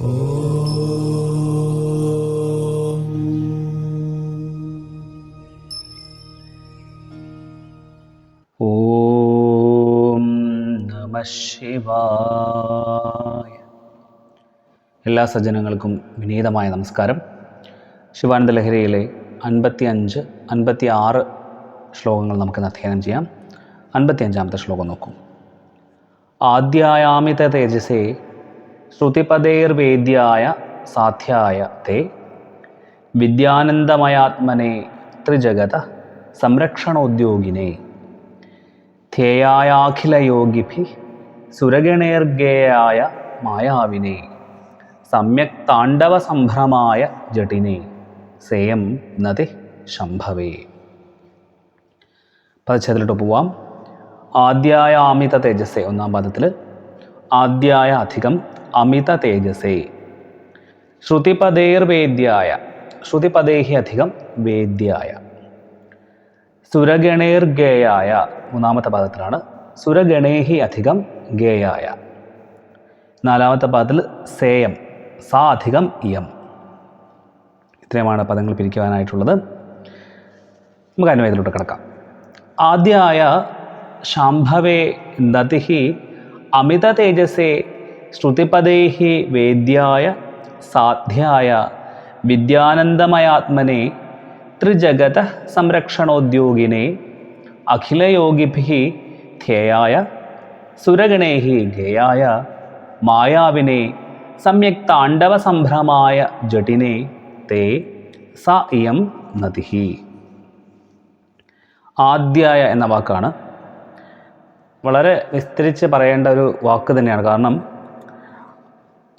ശിവായ. എല്ലാ സജ്ജനങ്ങൾക്കും വിനീതമായ നമസ്കാരം. ശിവാനന്ദ ലഹരിയിലെ അൻപത്തി അഞ്ച് അൻപത്തി ആറ് ശ്ലോകങ്ങൾ നമുക്കിന്ന് അധ്യയനം ചെയ്യാം. അൻപത്തി അഞ്ചാമത്തെ ശ്ലോകം നോക്കും. ആദ്യായാമിത തേജസേ ശ്രുതിപദേർവേദ്യായ സാധ്യായ തേ വിദ്യാനന്ദമയാത്മനെ ത്രിജഗത സംരക്ഷണോദ്യോഗിനെ ധ്യേയായാഖിലയോഗിഭി സുരഗണേർഗേയായ മായാവിനെ സമ്യക് താണ്ഡവ സംഭ്രമായ ജട്ടിനെ സേയം നതി ശംഭവേ. പദച്ഛേദത്തിലോട്ട് പോവാം. ആദ്യായ അമിത തേജസ്സേ ഒന്നാം പദത്തിൽ ആദ്യായ അധികം അമിത തേജസ്സേ. ശ്രുതിപദേർവേദ്യായ ശ്രുതിപദേഹി അധികം വേദ്യായ. സുരഗണേർഗേയായ മൂന്നാമത്തെ പദത്തിലാണ് സുരഗണേഹി അധികം ഗേയായ. നാലാമത്തെ പദത്തിൽ സേയം സാ അധികം ഇയം. ഇത്രയുമാണ് പദങ്ങൾ പിരിക്കുവാനായിട്ടുള്ളത്. നമുക്ക് അനുവേദത്തിലോട്ട് കിടക്കാം. ആദ്യായ ശാംഭവേ നദിഹി അമിത തേജസേ ശ്രുതിപദൈഹി വേദ്യായ സാധ്യായ വിദ്യാനന്ദമയാത്മനെ ത്രിജഗത സംരക്ഷണോദ്യോഗിനെ അഖിലയോഗിഭി ധ്യേയായ സുരഗണേഹി ഗേയായ മായാവിനെ സമ്യക് താണ്ഡവ സംഭ്രമായ ജട്ടിനെ തേ സ ഇയം നദിഹി. ആദ്യായ എന്ന വാക്കാണ്. വളരെ വിസ്തരിച്ച് പറയേണ്ട ഒരു വാക്ക് തന്നെയാണ്. കാരണം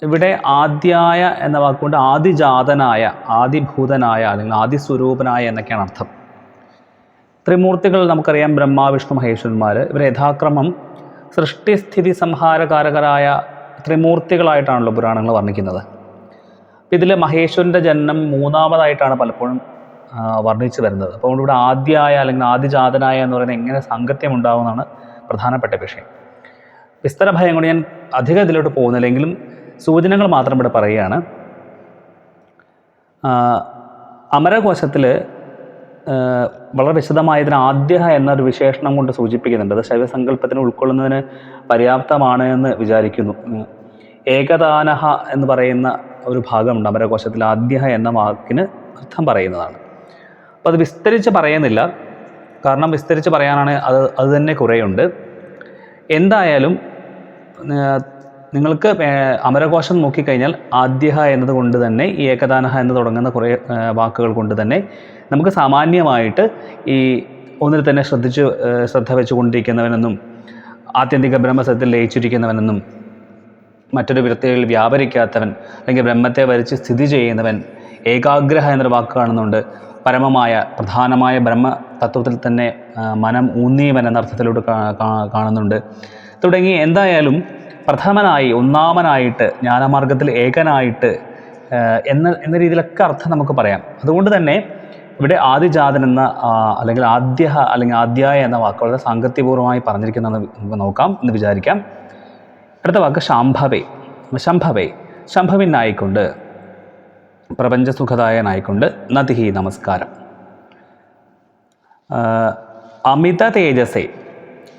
ഇവിടെ ആദ്യായ എന്ന വാക്കുകൊണ്ട് ആദിജാതനായ ആദിഭൂതനായ അല്ലെങ്കിൽ ആദിസ്വരൂപനായ എന്നൊക്കെയാണ് അർത്ഥം. ത്രിമൂർത്തികൾ നമുക്കറിയാം ബ്രഹ്മ വിഷ്ണു മഹേശ്വരന്മാർ ഇവർ യഥാക്രമം സൃഷ്ടിസ്ഥിതി സംഹാരകാരകരായ ത്രിമൂർത്തികളായിട്ടാണല്ലോ പുരാണങ്ങൾ വർണിക്കുന്നത്. ഇതിൽ മഹേശ്വരന്റെ ജന്മം മൂന്നാമതായിട്ടാണ് പലപ്പോഴും വർണിച്ചു വരുന്നത്. അപ്പോൾ ഇവിടെ ആദ്യായ അല്ലെങ്കിൽ ആദിജാതനായ എന്ന് പറയുന്നത് എങ്ങനെ സാങ്കത്യം ഉണ്ടാകുമെന്നാണ് പ്രധാനപ്പെട്ട വിഷയം. വിസ്തര ഭയം കൊണ്ട് ഞാൻ അധികം ഇതിലോട്ട് പോകുന്നില്ലെങ്കിലും സൂചനകൾ മാത്രം ഇവിടെ പറയുകയാണ്. അമരകോശത്തിൽ വളരെ വിശദമായതിന് ആദ്യ എന്നൊരു വിശേഷണം കൊണ്ട് സൂചിപ്പിക്കുന്നുണ്ട്. അത് ശൈവസങ്കല്പത്തിന് ഉൾക്കൊള്ളുന്നതിന് പര്യാപ്തമാണ് എന്ന് വിചാരിക്കുന്നു. ഏകദാനഹ എന്ന് പറയുന്ന ഒരു ഭാഗമുണ്ട് അമരകോശത്തിൽ ആദ്യ എന്ന വാക്കിന് അർത്ഥം പറയുന്നതാണ്. അപ്പോൾ അത് വിസ്തരിച്ച് പറയുന്നില്ല. കാരണം വിസ്തരിച്ച് പറയാനാണ് അത് അത് തന്നെ കുറേയുണ്ട്. എന്തായാലും നിങ്ങൾക്ക് അമരകോശം നോക്കിക്കഴിഞ്ഞാൽ ആദ്യഹ എന്നതുകൊണ്ട് തന്നെ ഈ ഏകദാനഹ എന്ന് തുടങ്ങുന്ന കുറേ വാക്കുകൾ കൊണ്ട് തന്നെ നമുക്ക് സാമാന്യമായിട്ട് ഈ ഒന്നിൽ തന്നെ ശ്രദ്ധിച്ച് ശ്രദ്ധ വെച്ചുകൊണ്ടിരിക്കുന്നവനെന്നും ആത്യന്തിക ബ്രഹ്മസത്തിൽ ലയിച്ചിരിക്കുന്നവനെന്നും മറ്റൊരു വൃത്തിയിൽ വ്യാപരിക്കാത്തവൻ അല്ലെങ്കിൽ ബ്രഹ്മത്തെ വരച്ച് സ്ഥിതി ചെയ്യുന്നവൻ ഏകാഗ്രഹ എന്നൊരു വാക്ക് കാണുന്നുണ്ട്. പരമമായ പ്രധാനമായ ബ്രഹ്മ തത്വത്തിൽ തന്നെ മനം ഊന്നിയവൻ എന്ന അർത്ഥത്തിലൂടെ കാണുന്നുണ്ട്. തുടങ്ങി എന്തായാലും പ്രഥമനായി ഒന്നാമനായിട്ട് ജ്ഞാനമാർഗത്തിൽ ഏകനായിട്ട് എന്ന എന്ന രീതിയിലൊക്കെ അർത്ഥം നമുക്ക് പറയാം. അതുകൊണ്ട് തന്നെ ഇവിടെ ആദിജാതൻ എന്ന അല്ലെങ്കിൽ ആദ്യ അല്ലെങ്കിൽ ആദ്യായ എന്ന വാക്ക് വളരെ സാങ്കത്യപൂർവമായി പറഞ്ഞിരിക്കുന്നതെന്ന് നമുക്ക് നോക്കാം എന്ന് വിചാരിക്കാം. അടുത്ത വാക്ക് ശാംഭവേ. ശംഭവേ. ശംഭവിനായിക്കൊണ്ട് പ്രപഞ്ചസുഖദായനായിക്കൊണ്ട് നദിഹി നമസ്കാരം. അമിത തേജസേ.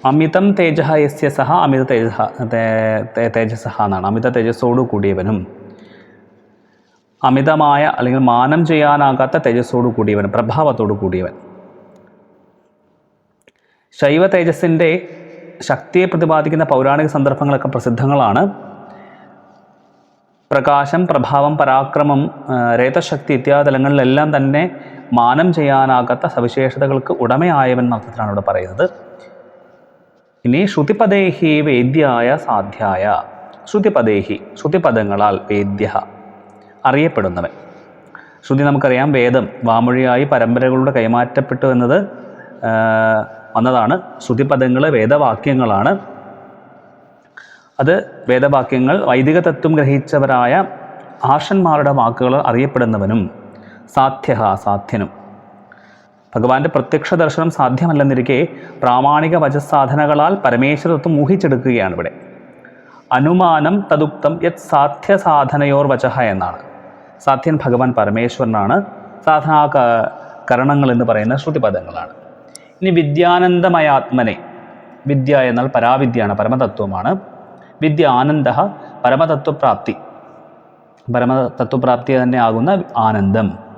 അമിതം തേജ യസ്യ സഹ അമിത തേജ തേജസ എന്നാണ്. അമിത തേജസ്സോടു കൂടിയവനും അമിതമായ അല്ലെങ്കിൽ മാനം ചെയ്യാനാകാത്ത തേജസ്സോടു കൂടിയവൻ പ്രഭാവത്തോടു കൂടിയവൻ. ശൈവ തേജസ്സിന്റെ ശക്തിയെ പ്രതിപാദിക്കുന്ന പൗരാണിക സന്ദർഭങ്ങളൊക്കെ പ്രസിദ്ധങ്ങളാണ്. പ്രകാശം പ്രഭാവം പരാക്രമം രേതശക്തി ഇത്യാദി തലങ്ങളിലെല്ലാം തന്നെ മാനം ചെയ്യാനാകാത്ത സവിശേഷതകൾക്ക് ഉടമയായവൻ എന്നർത്ഥത്തിലാണ് ഇവിടെ പറയുന്നത്. ഇനി ശ്രുതിപദേഹി വേദ്യായ സാധ്യായ. ശ്രുതിപദേഹി ശ്രുതിപദങ്ങളാൽ വേദ്യ. അറിയപ്പെടുന്നവൻ. ശ്രുതി നമുക്കറിയാം വേദം വാമൊഴിയായി പരമ്പരകളുടെ കൈമാറ്റപ്പെട്ടു എന്നത് വന്നതാണ്. ശ്രുതിപദങ്ങൾ വേദവാക്യങ്ങളാണ്. അത് വേദവാക്യങ്ങൾ വൈദിക തത്വം ഗ്രഹിച്ചവരായ ആർഷന്മാരുടെ വാക്കുകൾ അറിയപ്പെടുന്നവനും സാധ്യ സാധ്യനും. ഭഗവാന്റെ പ്രത്യക്ഷ ദർശനം സാധ്യമല്ലെന്നിരിക്കെ പ്രാമാണിക വചസാധനകളാൽ പരമേശ്വരത്വം ഊഹിച്ചെടുക്കുകയാണ് ഇവിടെ. അനുമാനം തദുക്തം യത് സാധ്യ സാധനയോർ വചഹ എന്നാണ്. സാധ്യൻ ഭഗവാൻ പരമേശ്വരനാണ്. സാധനാ കരണങ്ങൾ എന്ന് പറയുന്ന ശ്രുതിപദങ്ങളാണ്. ഇനി വിദ്യാനന്ദമയാത്മനെ വിദ്യ എന്നാൽ പരാവിദ്യയാണ് പരമതത്വമാണ്. വിദ്യ ആനന്ദ പരമതത്വപ്രാപ്തി. പരമതത്വപ്രാപ്തി തന്നെ ആകുന്ന ആനന്ദം.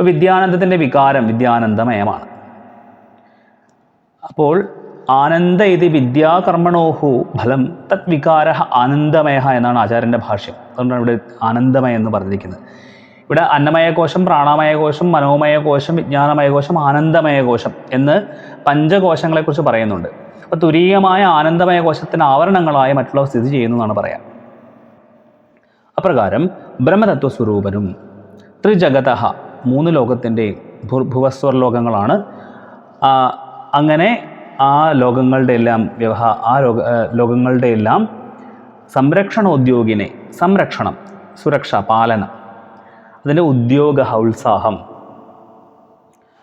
അപ്പോൾ വിദ്യാനന്ദത്തിന്റെ വികാരം വിദ്യാനന്ദമയമാണ്. അപ്പോൾ ആനന്ദ ഇത് വിദ്യാകർമ്മണോഹു ഫലം തത് വികാര ആനന്ദമയ എന്നാണ് ആചാര്യന്റെ ഭാഷ്യം. അതുകൊണ്ടാണ് ഇവിടെ ആനന്ദമയ എന്ന് പറഞ്ഞിരിക്കുന്നത്. ഇവിടെ അന്നമയ കോശം പ്രാണമയ കോശം മനോമയ കോശം വിജ്ഞാനമയ കോശം ആനന്ദമയ കോശം എന്ന് പഞ്ചകോശങ്ങളെക്കുറിച്ച് പറയുന്നുണ്ട്. അപ്പോൾ തുരീയമായ ആനന്ദമയ കോശത്തിന് ആവരണങ്ങളായ മറ്റുള്ളവ സ്ഥിതി ചെയ്യുന്നു എന്നാണ് പറയാം. അപ്രകാരം ബ്രഹ്മതത്വസ്വരൂപനും ത്രിജഗത മൂന്ന് ലോകത്തിന്റെയും ഭുവസ്വർ ലോകങ്ങളാണ്. അങ്ങനെ ആ ലോകങ്ങളുടെ എല്ലാം വ്യവഹാ ആ ലോക ലോകങ്ങളുടെ എല്ലാം സംരക്ഷണോദ്യോഗിനെ സംരക്ഷണം സുരക്ഷ പാലനം അതിന്റെ ഉദ്യോഗ ഉത്സാഹം.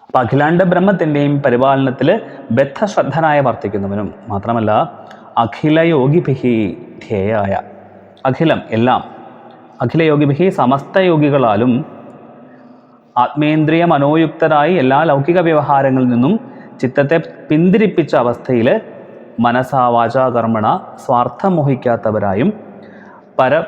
അപ്പം അഖിലാണ്ട ബ്രഹ്മത്തിന്റെയും പരിപാലനത്തിൽ ബദ്ധശ്രദ്ധനായ വർത്തിക്കുന്നവനും മാത്രമല്ല അഖിലയോഗിഭിഹി ധ്യേയായ അഖിലം എല്ലാം അഖിലയോഗിഭിഹി സമസ്ത യോഗികളാലും ആത്മേന്ദ്രിയ മനോയുക്തരായി എല്ലാ ലൗകിക വ്യവഹാരങ്ങളിൽ നിന്നും ചിത്തത്തെ പിന്തിരിപ്പിച്ച അവസ്ഥയിൽ മനസാ വാചാകർമ്മണ സ്വാർത്ഥം മോഹിക്കാത്തവരായും പര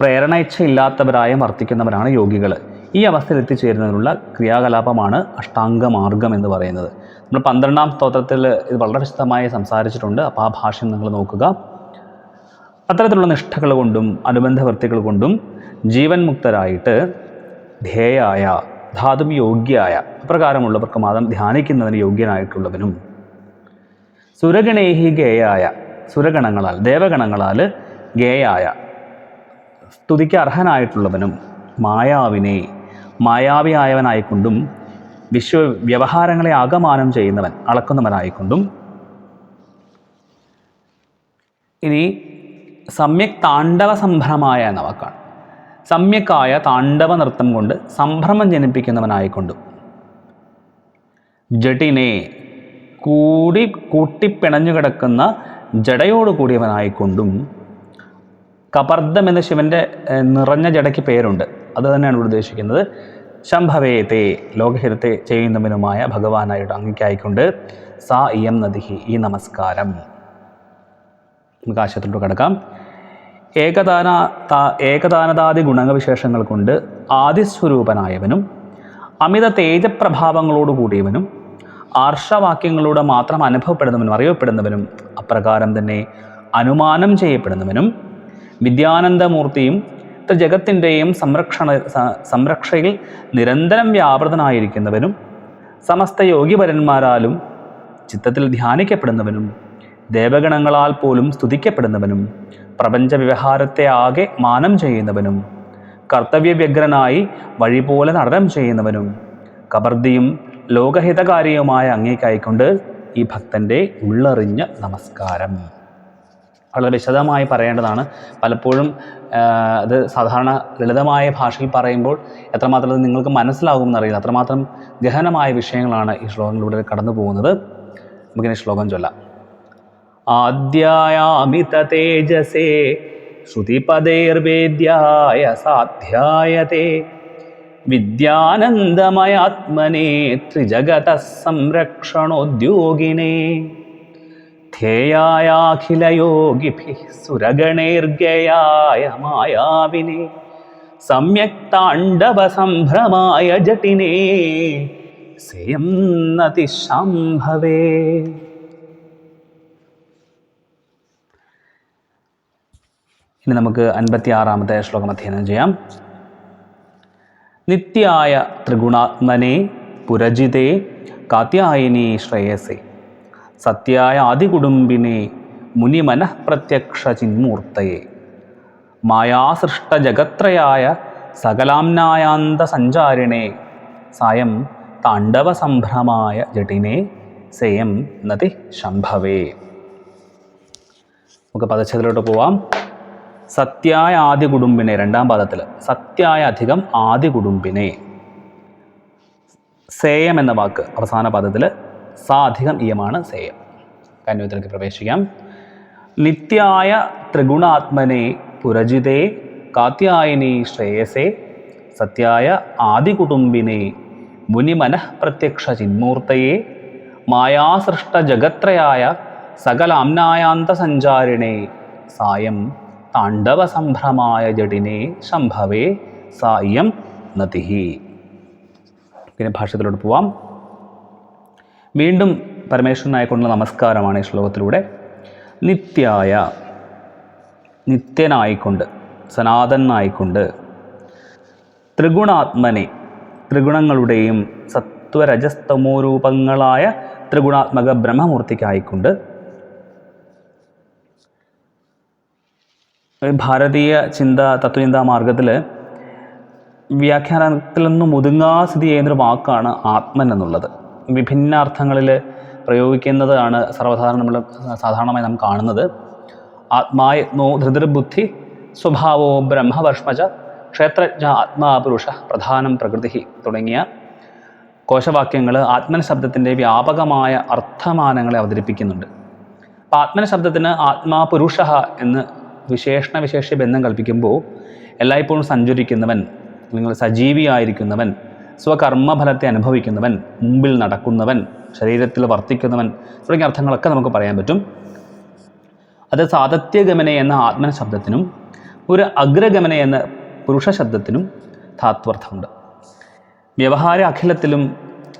പ്രേരണ ഇച്ഛയില്ലാത്തവരായും വർത്തിക്കുന്നവരാണ് യോഗികൾ ഈ അവസ്ഥയിൽ എത്തിച്ചേരുന്നതിനുള്ള ക്രിയാകലാപമാണ് അഷ്ടാംഗമാർഗം എന്ന് പറയുന്നത്. നമ്മൾ പന്ത്രണ്ടാം സ്തോത്രത്തിൽ ഇത് വളരെ വിശദമായി സംസാരിച്ചിട്ടുണ്ട്. അപ്പോൾ ആ ഭാഷ്യം നിങ്ങൾ നോക്കുക. അത്തരത്തിലുള്ള നിഷ്ഠകൾ കൊണ്ടും അനുബന്ധ വൃത്തികൾ കൊണ്ടും ജീവൻ മുക്തരായിട്ട് ധ്യേയായ ധാതും യോഗ്യായ അപ്രകാരമുള്ളവർക്ക് മാത്രം ധ്യാനിക്കുന്നതിന് യോഗ്യനായിട്ടുള്ളവനും. സുരഗണേഹി ഗേയായ സുരഗണങ്ങളാൽ ദേവഗണങ്ങളാൽ ഗേയായ സ്തുതിക്ക് അർഹനായിട്ടുള്ളവനും മായാവിനെ മായാവിയായവനായിക്കൊണ്ടും വിശ്വ വ്യവഹാരങ്ങളെ ആകമാനം ചെയ്യുന്നവൻ അളക്കുന്നവനായിക്കൊണ്ടും. ഇനി സമ്യക് താണ്ഡവ സംഭ്രമായ എന്ന വാക്കാണ് സമ്യക്കായ താണ്ഡവ നൃത്തം കൊണ്ട് സംഭ്രമം ജനിപ്പിക്കുന്നവനായിക്കൊണ്ടു. ജട്ടിനെ കൂടി കൂട്ടിപ്പിണഞ്ഞു കിടക്കുന്ന ജടയോട് കൂടിയവനായിക്കൊണ്ടും കപർദ്ദം എന്ന ശിവന്റെ നിറഞ്ഞ ജടയ്ക്ക് പേരുണ്ട്. അത് തന്നെയാണ് ഇവിടെ ഉദ്ദേശിക്കുന്നത്. ശംഭവേത്തെ ലോകഹിതത്തെ ചെയ്യുന്നവനുമായ ഭഗവാനായിട്ട് അങ്ങിക്കായിക്കൊണ്ട് സാ ഇയം നദിഹി ഈ നമസ്കാരം. നമുക്ക് ആശയത്തിലോട്ട് കിടക്കാം. ഏകദാന ഏകദാനതാദി ഗുണവിശേഷങ്ങൾ കൊണ്ട് ആദിസ്വരൂപനായവനും അമിത തേജപ്രഭാവങ്ങളോട് കൂടിയവനും ആർഷവാക്യങ്ങളിലൂടെ മാത്രം അനുഭവപ്പെടുന്നവനും അറിയപ്പെടുന്നവനും അപ്രകാരം തന്നെ അനുമാനം ചെയ്യപ്പെടുന്നവനും വിദ്യാനന്ദമൂർത്തിയും ജഗത്തിന്റെയും സംരക്ഷണ സംരക്ഷയിൽ നിരന്തരം വ്യാപൃതനായിരിക്കുന്നവനും സമസ്ത യോഗിപരന്മാരാലും ചിത്തത്തിൽ ധ്യാനിക്കപ്പെടുന്നവനും ദേവഗണങ്ങളാൽ പോലും സ്തുതിക്കപ്പെടുന്നവനും പ്രപഞ്ച വ്യവഹാരത്തെ ആകെ മാനം ചെയ്യുന്നവനും കർത്തവ്യവ്യഗ്രനായി വഴി പോലെ നടനം ചെയ്യുന്നവനും കബർദിയും ലോകഹിതകാരിയുമായ അങ്ങേക്കായിക്കൊണ്ട് ഈ ഭക്തന്റെ ഉള്ളറിഞ്ഞ നമസ്കാരം. വളരെ വിശദമായി പറയേണ്ടതാണ്. പലപ്പോഴും അത് സാധാരണ ലളിതമായ ഭാഷയിൽ പറയുമ്പോൾ എത്രമാത്രം അത് നിങ്ങൾക്ക് മനസ്സിലാകും എന്നറിയില്ല. അത്രമാത്രം ഗഹനമായ വിഷയങ്ങളാണ് ഈ ശ്ലോകങ്ങളിലൂടെ കടന്നു പോകുന്നത് നമുക്കിനി ശ്ലോകം ചൊല്ലാം. ആദ്യായാമിത തേജസേ ശ്രുതിപദേർവേദ്യായ സാധ്യായത്തെ വിദ്യാനന്ദമയാത്മനെ ത്രിജഗത സംരക്ഷണോദ്യോഗിനെ ധ്യേയായാഖിലയോഗിഭിः സുരഗണൈർഗയായ മായാവിനെ. സമ്യക് താണ്ഡവസംഭ്രമായ ജട്ടിനെ സെയം നതിശാംഭവേ ഇനി നമുക്ക് അൻപത്തി ആറാമത്തെ ശ്ലോകം അധ്യയനം ചെയ്യാം. നിത്യായ ത്രിഗുണാത്മനെ പുരജിതേ കാത്യായനി ശ്രേയസേ. സത്യായ ആദികുടുംബിനെ മുനിമനഃ ചിന്മൂർത്തയെ ചിന്മൂർത്തയെ. മായാസൃഷ്ടജഗത്രയായ സകലാംനായാന്ത സഞ്ചാരിണേ സായം താണ്ഡവസംഭ്രമായ ജടിനെ സെയം നതി ശംഭവേ. നമുക്ക് പദച്ഛേദത്തിലോട്ട് പോവാം. സത്യായ ആദ്യ കുടുംബിനെ രണ്ടാം പാദത്തിൽ സത്യായ അധികം ആദ്യ കുടുംബിനെ. സേയം എന്ന വാക്ക് അവസാന പദത്തിൽ സാ അധികം ഇയമാണ് സേയം. കന്യത്തിലേക്ക് പ്രവേശിക്കാം. നിത്യായ ത്രിഗുണാത്മനെ പുരജിതേ കാത്യായനി ശ്രേയസേ സത്യായ ആദികുടുംബിനെ മുനിമനഃ പ്രത്യക്ഷ ചിന്മൂർത്തയെ മായാസൃഷ്ട ജഗത്രയായ സകലാംനായാന്ത സഞ്ചാരിണേ സായം താണ്ഡവ സംഭ്രമായ ജഡിനെ ശംഭവേ സായം നതിഹി. പിന്നെ ഭാഷത്തിലോട്ട് പോവാം. വീണ്ടും പരമേശ്വരനായിക്കൊണ്ടുള്ള നമസ്കാരമാണ് ഈ ശ്ലോകത്തിലൂടെ. നിത്യായ നിത്യനായിക്കൊണ്ട് സനാതനായിക്കൊണ്ട് ത്രിഗുണാത്മനെ ത്രിഗുണങ്ങളുടെയും സത്വരജസ്തമോ രൂപങ്ങളായ ത്രിഗുണാത്മക ബ്രഹ്മമൂർത്തിക്കായിക്കൊണ്ട് ഭാരതീയ ചിന്ത തത്വചിന്താ മാർഗത്തിൽ വ്യാഖ്യാനത്തിൽ നിന്നും ഒതുങ്ങാ സ്ഥിതി ചെയ്യുന്നൊരു വാക്കാണ് ആത്മൻ എന്നുള്ളത്. വിഭിന്ന അർത്ഥങ്ങളിൽ പ്രയോഗിക്കുന്നതാണ് സർവസാധാരണ നമ്മൾ സാധാരണമായി നാം കാണുന്നത്. ആത്മായത്നോ ധൃതിർബുദ്ധി സ്വഭാവോ ബ്രഹ്മവർഷ്മച ക്ഷേത്രജ്ഞ ആത്മാപുരുഷ പ്രധാനം പ്രകൃതി തുടങ്ങിയ കോശവാക്യങ്ങൾ ആത്മന ശബ്ദത്തിന്റെ വ്യാപകമായ അർത്ഥമാനങ്ങളെ അവതരിപ്പിക്കുന്നുണ്ട്. അപ്പോൾ ആത്മന ശബ്ദത്തിന് ആത്മാപുരുഷ എന്ന് വിശേഷണ വിശേഷ ബന്ധം കൽപ്പിക്കുമ്പോൾ എല്ലായ്പ്പോഴും സഞ്ചരിക്കുന്നവൻ അല്ലെങ്കിൽ സജീവിയായിരിക്കുന്നവൻ സ്വകർമ്മഫലത്തെ അനുഭവിക്കുന്നവൻ മുമ്പിൽ നടക്കുന്നവൻ ശരീരത്തിൽ വർത്തിക്കുന്നവൻ തുടങ്ങിയ അർത്ഥങ്ങളൊക്കെ നമുക്ക് പറയാൻ പറ്റും. അത് സാതത്യഗമനെ എന്ന ആത്മന ശബ്ദത്തിനും ഒരു അഗ്രഗമന എന്ന പുരുഷ ശബ്ദത്തിനും താത്വർത്ഥമുണ്ട് വ്യവഹാര അഖിലത്തിലും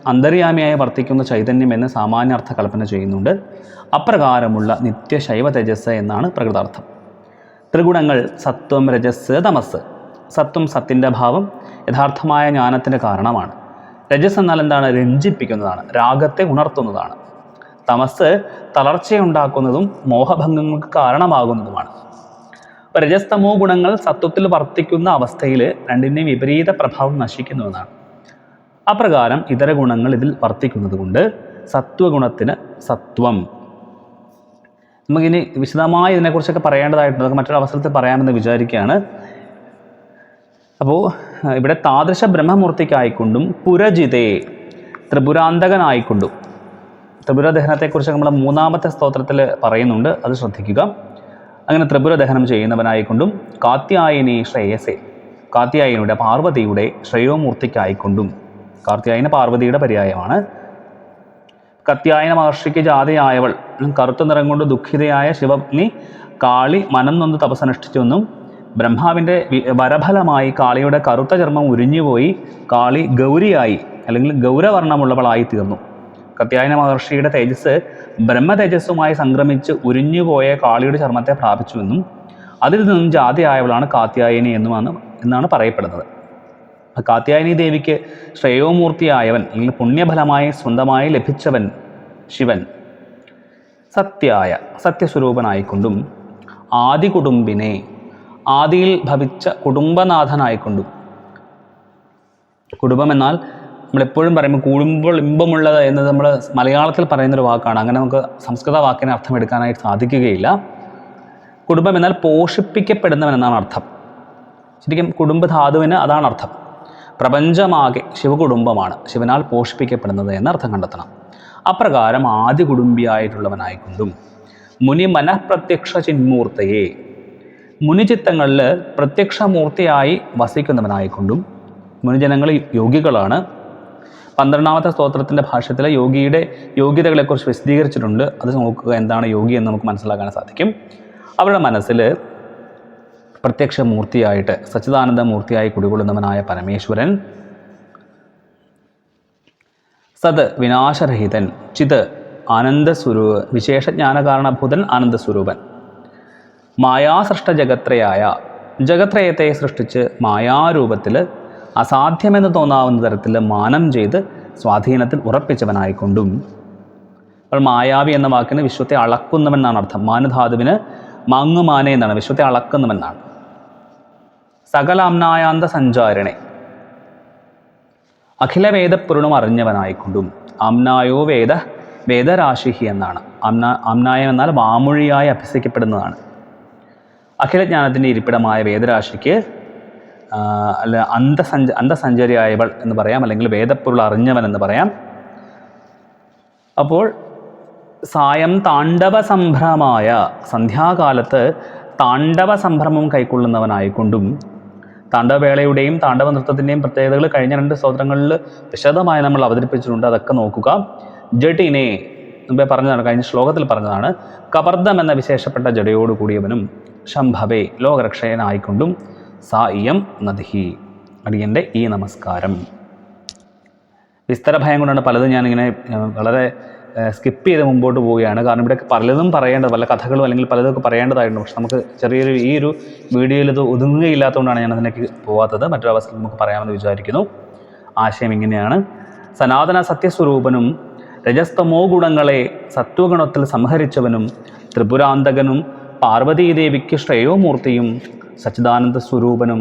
അന്തര്യാമിയായി വർത്തിക്കുന്ന ചൈതന്യം എന്ന് സാമാന്യാർത്ഥ കൽപ്പന ചെയ്യുന്നുണ്ട്. അപ്രകാരമുള്ള നിത്യശൈവ തേജസ് എന്നാണ് പ്രകൃതാർത്ഥം. ത്രിഗുണങ്ങൾ സത്വം രജസ് തമസ്. സത്വം സത്തിന്റെ ഭാവം യഥാർത്ഥമായ ജ്ഞാനത്തിന്റെ കാരണമാണ്. രജസ് എന്നാൽ എന്താണ്? രഞ്ജിപ്പിക്കുന്നതാണ് രാഗത്തെ ഉണർത്തുന്നതാണ്. തമസ് തളർച്ചയുണ്ടാക്കുന്നതും മോഹഭംഗങ്ങൾക്ക് കാരണമാകുന്നതുമാണ്. അപ്പോൾ രജസ്തമോ ഗുണങ്ങൾ സത്വത്തിൽ വർത്തിക്കുന്ന അവസ്ഥയിൽ രണ്ടിന്റെയും വിപരീത പ്രഭാവം നശിക്കുന്നുവെന്നാണ് അപ്രകാരം ഇതര ഗുണങ്ങൾ ഇതിൽ വർത്തിക്കുന്നത് കൊണ്ട് സത്വഗുണത്തിന് സത്വം നമുക്കിനി വിശദമായി ഇതിനെക്കുറിച്ചൊക്കെ പറയേണ്ടതായിട്ടുണ്ട്. നമുക്ക് മറ്റൊരു അവസരത്തിൽ പറയാമെന്ന് വിചാരിക്കുകയാണ്. അപ്പോൾ ഇവിടെ താദൃശ ബ്രഹ്മമൂർത്തിക്കായിക്കൊണ്ടും പുരജിതേ ത്രിപുരാന്തകനായിക്കൊണ്ടും. ത്രിപുര ദഹനത്തെക്കുറിച്ച് നമ്മൾ മൂന്നാമത്തെ സ്തോത്രത്തിൽ പറയുന്നുണ്ട്. അത് ശ്രദ്ധിക്കുക. അങ്ങനെ ത്രിപുര ദഹനം ചെയ്യുന്നവനായിക്കൊണ്ടും കാത്യായനി ശ്രേയസെ കാത്യായനിയുടെ പാർവതിയുടെ ശ്രേയോമൂർത്തിക്കായിക്കൊണ്ടും. കാർത്യായന പാർവതിയുടെ പര്യായമാണ്. കത്യായന മഹർഷിക്ക് ജാതയായവൾ. കറുത്ത നിറം കൊണ്ട് ദുഃഖിതയായ ശിവഗ്നി കാളി മനം നൊന്ന് തപസ്സനുഷ്ഠിച്ചെന്നും ബ്രഹ്മാവിന്റെ വരഫലമായി കാളിയുടെ കറുത്ത ചർമ്മം ഉരിഞ്ഞുപോയി കാളി ഗൗരിയായി അല്ലെങ്കിൽ ഗൗരവർണമുള്ളവളായി തീർന്നു. കത്യായന മഹർഷിയുടെ തേജസ് ബ്രഹ്മ തേജസ്സുമായി സംക്രമിച്ച് ഉരിഞ്ഞുപോയ കാളിയുടെ ചർമ്മത്തെ പ്രാപിച്ചുവെന്നും അതിൽ നിന്നും ജാതിയായവളാണ് കാത്യായനി എന്നുമാണ് എന്നാണ് പറയപ്പെടുന്നത്. കാത്യായനി ദേവിക്ക് ശ്രേയോമൂർത്തിയായവൻ അല്ലെങ്കിൽ പുണ്യഫലമായി സ്വന്തമായി ലഭിച്ചവൻ ശിവൻ. സത്യായ സത്യസ്വരൂപനായിക്കൊണ്ടും ആദി കുടുംബിനെ ആദിയിൽ ഭവിച്ച കുടുംബനാഥനായിക്കൊണ്ടും. കുടുംബം എന്നാൽ നമ്മളെപ്പോഴും പറയുമ്പോൾ കൂടുമ്പോൾ ഇമ്പമുള്ളത് എന്നത് നമ്മൾ മലയാളത്തിൽ പറയുന്നൊരു വാക്കാണ്. അങ്ങനെ നമുക്ക് സംസ്കൃത വാക്കിനെ അർത്ഥം എടുക്കാനായിട്ട് സാധിക്കുകയില്ല. കുടുംബം എന്നാൽ പോഷിപ്പിക്കപ്പെടുന്നവൻ എന്നാണ് അർത്ഥം. ശരിക്കും കുടുംബധാതുവിന് അതാണ് അർത്ഥം. പ്രപഞ്ചമാകെ ശിവകുടുംബമാണ്. ശിവനാൽ പോഷിപ്പിക്കപ്പെടുന്നത് എന്നർത്ഥം കണ്ടെത്തണം. അപ്രകാരം ആദ്യ കുടുംബിയായിട്ടുള്ളവനായിക്കൊണ്ടും മുനി മനഃപ്രത്യക്ഷ ചിന്മൂർത്തയെ മുനിചിത്തങ്ങളിൽ പ്രത്യക്ഷമൂർത്തിയായി വസിക്കുന്നവനായിക്കൊണ്ടും മുനിജനങ്ങൾ യോഗികളാണ്. പന്ത്രണ്ടാമത്തെ സ്തോത്രത്തിന്റെ ഭാഷത്തിൽ യോഗിയുടെ യോഗ്യതകളെക്കുറിച്ച് വിശദീകരിച്ചിട്ടുണ്ട്. അത് നോക്കുക എന്താണ് യോഗി എന്ന് നമുക്ക് മനസ്സിലാക്കാൻ സാധിക്കും. അവരുടെ മനസ്സിൽ പ്രത്യക്ഷ മൂർത്തിയായിട്ട് സച്ചിദാനന്ദ മൂർത്തിയായി കുടികൊള്ളുന്നവനായ പരമേശ്വരൻ സത് വിനാശരഹിതൻ ചിത് ആനന്ദസ്വരൂപ വിശേഷജ്ഞാനകാരണഭൂതൻ ആനന്ദസ്വരൂപൻ. മായാസൃഷ്ട ജഗത്രയായ ജഗത്രയത്തെ സൃഷ്ടിച്ച് മായാരൂപത്തിൽ അസാധ്യമെന്ന് തോന്നാവുന്ന തരത്തിൽ മാനം ചെയ്ത് സ്വാധീനത്തിൽ ഉറപ്പിച്ചവനായിക്കൊണ്ടും. അപ്പോൾ മായാവി എന്ന വാക്കിന് വിശ്വത്തെ അളക്കുന്നവെന്നാണ് അർത്ഥം. മാനധാതുവിന് മാങ്ങുമാനെ എന്നാണ്. വിശ്വത്തെ അളക്കുന്നവെന്നാണ് സകലാംനായാന്ത സഞ്ചാരണെ അഖില വേദപ്പുരുണം അറിഞ്ഞവനായിക്കൊണ്ടും അംനായോ വേദ വേദരാശിഹി എന്നാണ്. അംന അംനായം എന്നാൽ വാമൊഴിയായി അഭ്യസിക്കപ്പെടുന്നതാണ്. അഖിലജ്ഞാനത്തിന്റെ ഇരിപ്പിടമായ വേദരാശിക്ക് അല്ല അന്തസഞ്ച അന്തസഞ്ചാരിയായവൾ എന്ന് പറയാം അല്ലെങ്കിൽ വേദപ്പൊരുൾ അറിഞ്ഞവൻ എന്ന് പറയാം. അപ്പോൾ സായം താണ്ഡവ സംഭ്രമായ സന്ധ്യാകാലത്ത് താണ്ഡവ സംഭ്രമം കൈക്കൊള്ളുന്നവനായിക്കൊണ്ടും താണ്ഡവവേളയുടെയും താണ്ഡവ നൃത്തത്തിന്റെയും പ്രത്യേകതകൾ കഴിഞ്ഞ രണ്ട് സ്തോത്രങ്ങളിൽ വിശദമായി നമ്മൾ അവതരിപ്പിച്ചിട്ടുണ്ട്. അതൊക്കെ നോക്കുക. ജട്ടിനെ മുമ്പേ പറഞ്ഞതാണ് കഴിഞ്ഞ ശ്ലോകത്തിൽ പറഞ്ഞതാണ് കപർദ്ദം എന്ന വിശേഷപ്പെട്ട ജടയോട് കൂടിയവനും ശംഭവേ ലോകരക്ഷകനായിക്കൊണ്ടും സാ ഇയം നദിഹി അടിയന്റെ ഈ നമസ്കാരം. വിസ്തര ഭയം കൊണ്ടാണ് പലതും ഞാനിങ്ങനെ വളരെ സ്കിപ്പ് ചെയ്ത് മുമ്പോട്ട് പോവുകയാണ്. കാരണം ഇവിടെ പലതും പറയേണ്ടത് പല കഥകളും അല്ലെങ്കിൽ പലതൊക്കെ പറയേണ്ടതായിട്ടുണ്ട്. പക്ഷെ നമുക്ക് ചെറിയൊരു ഈ ഒരു വീഡിയോയിൽ ഇത് ഒതുങ്ങുകയില്ലാത്തതുകൊണ്ടാണ് ഞാൻ അതിലേക്ക് പോവാത്തത്. മറ്റൊരു നമുക്ക് പറയാമെന്ന് വിചാരിക്കുന്നു. ആശയം ഇങ്ങനെയാണ്. സനാതന സത്യസ്വരൂപനും രജസ്തമോ ഗുണങ്ങളെ സത്വഗുണത്തിൽ സംഹരിച്ചവനും ത്രിപുരാന്തകനും പാർവതീദേവിക്ക് ശ്രേയോമൂർത്തിയും സച്ചിദാനന്ദ സ്വരൂപനും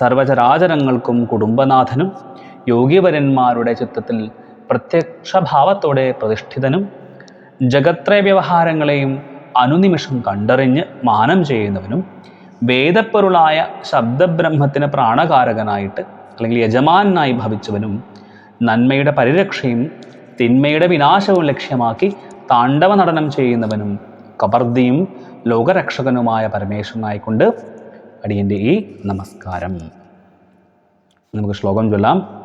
സർവചരാചരങ്ങൾക്കും കുടുംബനാഥനും യോഗിവരന്മാരുടെ ചിത്തത്തിൽ പ്രത്യക്ഷഭാവത്തോടെ പ്രതിഷ്ഠിതനും ജഗത്രയ വ്യവഹാരങ്ങളെയും അനുനിമിഷം കണ്ടറിഞ്ഞ് മാനം ചെയ്യുന്നവനും വേദപ്പൊരുളായ ശബ്ദബ്രഹ്മത്തിന് പ്രാണകാരകനായിട്ട് അല്ലെങ്കിൽ യജമാനായി ഭവിച്ചവനും നന്മയുടെ പരിരക്ഷയും തിന്മയുടെ വിനാശവും ലക്ഷ്യമാക്കി താണ്ഡവ നടനം ചെയ്യുന്നവനും കബർദിയും ലോകരക്ഷകനുമായ പരമേശ്വരനായിക്കൊണ്ട് അടിയന്റെ ഈ നമസ്കാരം. നമുക്ക് ശ്ലോകം ചൊല്ലാം.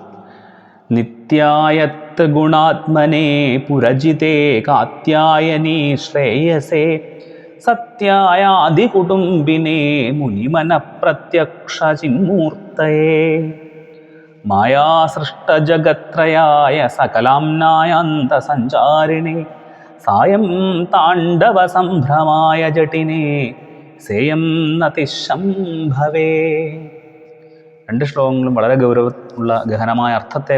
നിത്യായത്ത് ഗുണാത്മനെ പുരജിതേ കാത്യായനീ ശ്രേയസേ. സത്യായാദികുടുംബിനെ മുനിമന പ്രത്യക്ഷ ചിന്മൂർത്തയേ മായാസൃഷ്ടജഗത്രയായ സകലാംനായാന്ത സഞ്ചാരിണി സായം താണ്ഡവസംഭ്രമായ ജട്ടിനെ സേയം നതിശംഭവേ. രണ്ട് ശ്ലോകങ്ങളും വളരെ ഗൗരവമുള്ള ഗഹനമായ അർത്ഥത്തെ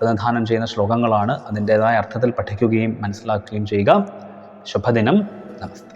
പ്രതിനിധാനം ചെയ്യുന്ന ശ്ലോകങ്ങളാണ് അതിന്റേതായ അർത്ഥത്തിൽ പഠിക്കുകയും മനസ്സിലാക്കുകയും ചെയ്യുക. ശുഭദിനം. നമസ്തേ.